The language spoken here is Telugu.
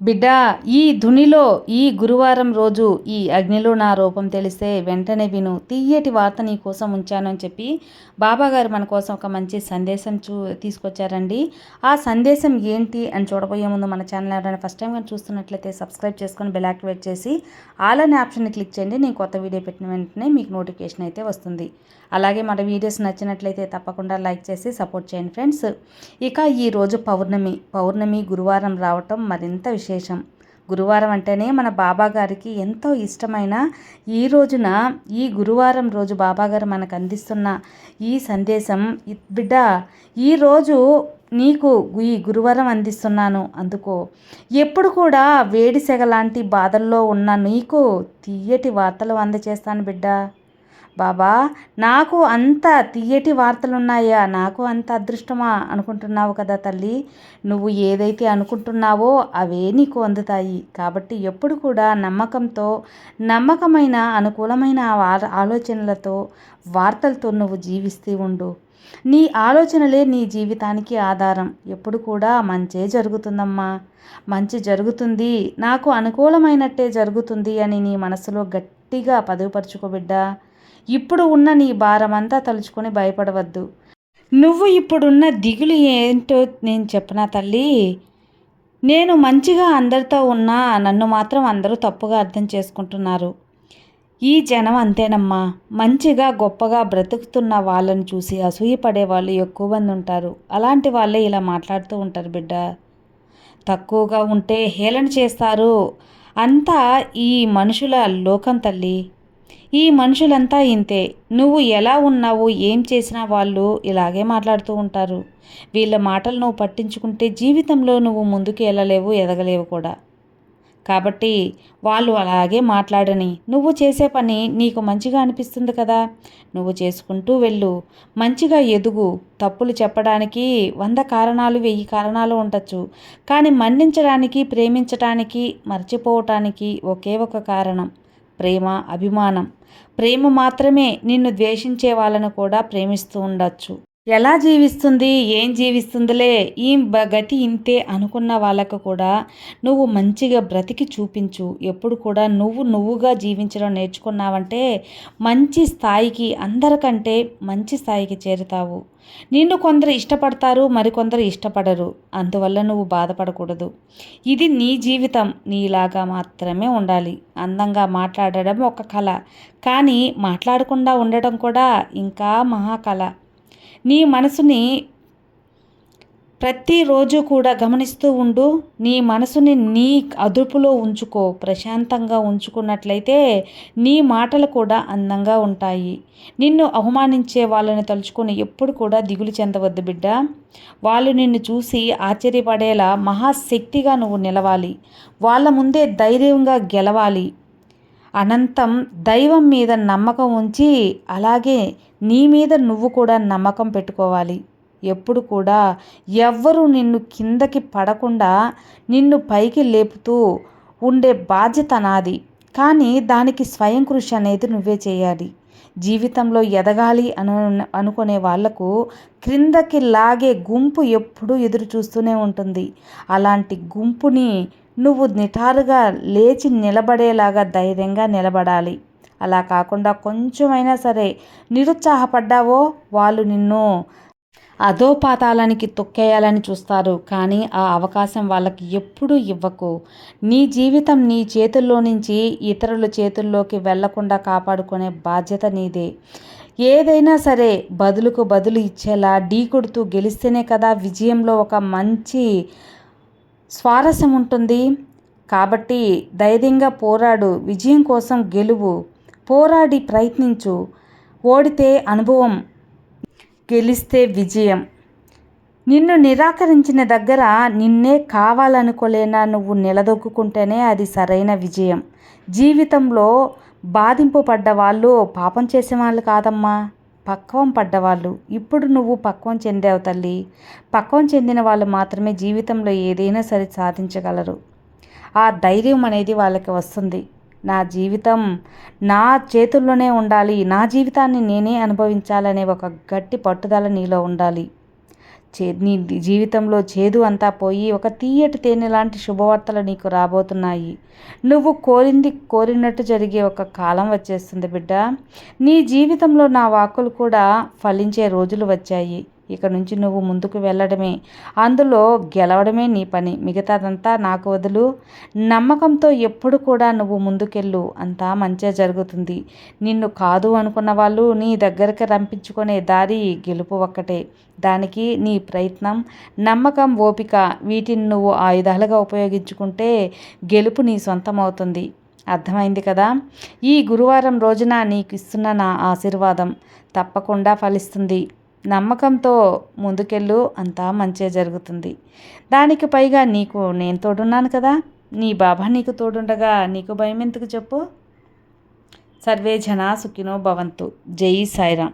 బిడ్డ ఈ ధునిలో ఈ గురువారం రోజు ఈ అగ్నిలో నా రూపం తెలిస్తే వెంటనే విను. తీయటి వార్త నీ కోసం ఉంచాను అని చెప్పి బాబాగారు మన కోసం ఒక మంచి సందేశం చూ తీసుకొచ్చారండి. ఆ సందేశం ఏంటి అని చూడబోయే ముందు మన ఛానల్ ఎవరైనా ఫస్ట్ టైం కానీ చూస్తున్నట్లయితే సబ్స్క్రైబ్ చేసుకొని బెల్ యాక్టివేట్ చేసి ఆల్ అనే ఆప్షన్ని క్లిక్ చేయండి. నేను కొత్త వీడియో పెట్టిన వెంటనే మీకు నోటిఫికేషన్ అయితే వస్తుంది. అలాగే మన వీడియోస్ నచ్చినట్లయితే తప్పకుండా లైక్ చేసి సపోర్ట్ చేయండి ఫ్రెండ్స్ ఇక ఈరోజు పౌర్ణమి. పౌర్ణమి గురువారం రావటం మరింత విషయం విశేషం. గురువారం అంటేనే మన బాబాగారికి ఎంతో ఇష్టమైన ఈ రోజున ఈ గురువారం రోజు బాబాగారు మనకు అందిస్తున్న ఈ సందేశం బిడ్డ ఈరోజు నీకు ఈ గురువారం అందిస్తున్నాను అందుకో. ఎప్పుడు కూడా వేడి సెగ లాంటి బాధల్లో ఉన్న నీకు తీయటి వార్తలు అందచేస్తాను బిడ్డ. బాబా నాకు అంత తీయటి వార్తలున్నాయా? నాకు అంత అదృష్టమా? అనుకుంటున్నావు కదా తల్లి. నువ్వు ఏదైతే అనుకుంటున్నావో అవే నీకు అందుతాయి. కాబట్టి ఎప్పుడు కూడా నమ్మకంతో నమ్మకమైన అనుకూలమైన ఆలోచనలతో వార్తలతో నువ్వు జీవిస్తూ ఉండు. నీ ఆలోచనలే నీ జీవితానికి ఆధారం. ఎప్పుడు కూడా మంచే జరుగుతుందమ్మా. మంచి జరుగుతుంది. నాకు అనుకూలమైనట్టే జరుగుతుంది అని నీ మనసులో గట్టిగా పదువుపరుచుకోబిడ్డా ఇప్పుడు ఉన్న నీ భారమంతా తలుచుకొని భయపడవద్దు. నువ్వు ఇప్పుడున్న దిగులు ఏంటో నేను చెప్పనా తల్లి? నేను మంచిగా అందరితో ఉన్నా నన్ను మాత్రం అందరూ తప్పుగా అర్థం చేసుకుంటున్నారు. ఈ జనం అంతేనమ్మా. మంచిగా గొప్పగా బ్రతుకుతున్న వాళ్ళని చూసి అసూయపడే వాళ్ళు ఎక్కువ మంది ఉంటారు. అలాంటి వాళ్ళే ఇలా మాట్లాడుతూ ఉంటారు బిడ్డ. తక్కువగా ఉంటే హేళన చేస్తారు. అంతా ఈ మనుషుల లోకం తల్లి. ఈ మనుషులంతా ఇంతే. నువ్వు ఎలా ఉన్నావు ఏం చేసినా వాళ్ళు ఇలాగే మాట్లాడుతూ ఉంటారు. వీళ్ళ మాటలు నువ్వు పట్టించుకుంటే జీవితంలో నువ్వు ముందుకు వెళ్ళలేవు ఎదగలేవు కూడా. కాబట్టి వాళ్ళు అలాగే మాట్లాడని నువ్వు చేసే పని నీకు మంచిగా అనిపిస్తుంది కదా. నువ్వు చేసుకుంటూ వెళ్ళు. మంచిగా ఎదుగు. తప్పులు చెప్పడానికి వంద కారణాలు వెయ్యి కారణాలు ఉండొచ్చు. కానీ మన్నించడానికి ప్రేమించటానికి మర్చిపోవటానికి ఒకే ఒక కారణం. ప్రేమ అభిమానం. ప్రేమ మాత్రమే నిన్ను ద్వేషించే వాళ్ళను కూడా ప్రేమిస్తూ ఉండొచ్చు. ఎలా జీవిస్తుంది? ఏం జీవిస్తుందిలే? ఈ గతి ఇంతే అనుకున్న వాళ్ళకు కూడా నువ్వు మంచిగా బ్రతికి చూపించు. ఎప్పుడు కూడా నువ్వు నువ్వుగా జీవించడం నేర్చుకున్నావంటే మంచి స్థాయికి అందరికంటే మంచి స్థాయికి చేరుతావు. నిన్ను కొందరు ఇష్టపడతారు మరికొందరు ఇష్టపడరు. అందువల్ల నువ్వు బాధపడకూడదు. ఇది నీ జీవితం. నీలాగా మాత్రమే ఉండాలి. అందంగా మాట్లాడడం ఒక కళ. కానీ మాట్లాడకుండా ఉండడం కూడా ఇంకా మహాకళ. నీ మనసుని ప్రతిరోజు కూడా గమనిస్తూ ఉండు. నీ మనసుని నీ అదుపులో ఉంచుకో. ప్రశాంతంగా ఉంచుకున్నట్లయితే నీ మాటలు కూడా అందంగా ఉంటాయి. నిన్ను అవమానించే వాళ్ళని తలుచుకొని ఎప్పుడు కూడా దిగులు చెందవద్దు బిడ్డ. వాళ్ళు నిన్ను చూసి ఆశ్చర్యపడేలా మహాశక్తిగా నువ్వు నిలవాలి. వాళ్ళ ముందే ధైర్యంగా గెలవాలి. అనంతం దైవం మీద నమ్మకం ఉంచి అలాగే నీ మీద నువ్వు కూడా నమ్మకం పెట్టుకోవాలి. ఎప్పుడు కూడా ఎవ్వరూ నిన్ను కిందకి పడకుండా నిన్ను పైకి లేపుతూ ఉండే బాధ్యత నాది. కానీ దానికి స్వయం కృషి అనేది నువ్వే చేయాలి. జీవితంలో ఎదగాలి అను అనుకునే వాళ్ళకు క్రిందకి లాగే గుంపు ఎప్పుడూ ఎదురు చూస్తూనే ఉంటుంది. అలాంటి గుంపుని నువ్వు నిటారుగా లేచి నిలబడేలాగా ధైర్యంగా నిలబడాలి. అలా కాకుండా కొంచెమైనా సరే నిరుత్సాహపడ్డావో వాళ్ళు నిన్ను. అధోపాతాలానికి తొక్కేయాలని చూస్తారు కానీ ఆ అవకాశం వాళ్ళకి ఎప్పుడూ ఇవ్వకు. నీ జీవితం నీ చేతుల్లో నుంచి ఇతరుల చేతుల్లోకి వెళ్ళకుండా కాపాడుకునే బాధ్యత నీదే. ఏదైనా సరే బదులుకు బదులు ఇచ్చేలా ఢీ కొడుతూ గెలిస్తేనే కదా విజయంలో ఒక మంచి స్వారస్యం ఉంటుంది కాబట్టి ధైర్యంగా పోరాడు విజయం కోసం గెలువు. పోరాడి ప్రయత్నించు. ఓడితే అనుభవం గెలిస్తే విజయం. నిన్ను నిరాకరించిన దగ్గర నిన్నే కావాలనుకోలేనా నువ్వు నిలదొక్కుంటేనే అది సరైన విజయం. జీవితంలో బాధింపు పడ్డవాళ్ళు పాపం చేసే వాళ్ళు కాదమ్మా. పక్వం పడ్డవాళ్ళు. ఇప్పుడు నువ్వు పక్వం చెందావు తల్లి. పక్వం చెందిన వాళ్ళు మాత్రమే జీవితంలో ఏదైనా సరే సాధించగలరు. ఆ ధైర్యం అనేది వాళ్ళకి వస్తుంది. నా జీవితం నా చేతుల్లోనే ఉండాలి. నా జీవితాన్ని నేనే అనుభవించాలనే ఒక గట్టి పట్టుదల నీలో ఉండాలి. చే నీ జీవితంలో చేదు అంతా పోయి ఒక తీయటి తేనె లాంటి శుభవార్తలు నీకు రాబోతున్నాయి. నువ్వు కోరింది కోరినట్టు జరిగే ఒక కాలం వచ్చేస్తుంది బిడ్డ. నీ జీవితంలో నా వాక్కులు కూడా ఫలించే రోజులు వచ్చాయి. ఇక నుంచి నువ్వు ముందుకు వెళ్ళడమే. అందులో గెలవడమే నీ పని. మిగతాదంతా నాకు వదులు. నమ్మకంతో ఎప్పుడు కూడా నువ్వు ముందుకెళ్ళు. అంతా మంచిగా జరుగుతుంది. నిన్ను కాదు అనుకున్న వాళ్ళు నీ దగ్గరికి రంపించుకునే దారి గెలుపు ఒక్కటే. దానికి నీ ప్రయత్నం నమ్మకం ఓపిక వీటిని నువ్వు ఆయుధాలుగా ఉపయోగించుకుంటే గెలుపు నీ సొంతం అవుతుంది అర్థమైంది కదా? ఈ గురువారం రోజున నీకు ఇస్తున్న నా ఆశీర్వాదం తప్పకుండా ఫలిస్తుంది. నమ్మకంతో ముందుకెళ్ళు అంతా మంచిగా జరుగుతుంది. దానికి పైగా నీకు నేను తోడున్నాను కదా. నీ బాబా నీకు తోడుండగా నీకు భయం ఎందుకు చెప్పు? సర్వే జనా సుఖినో భవంతు. జై సాయిరామ్.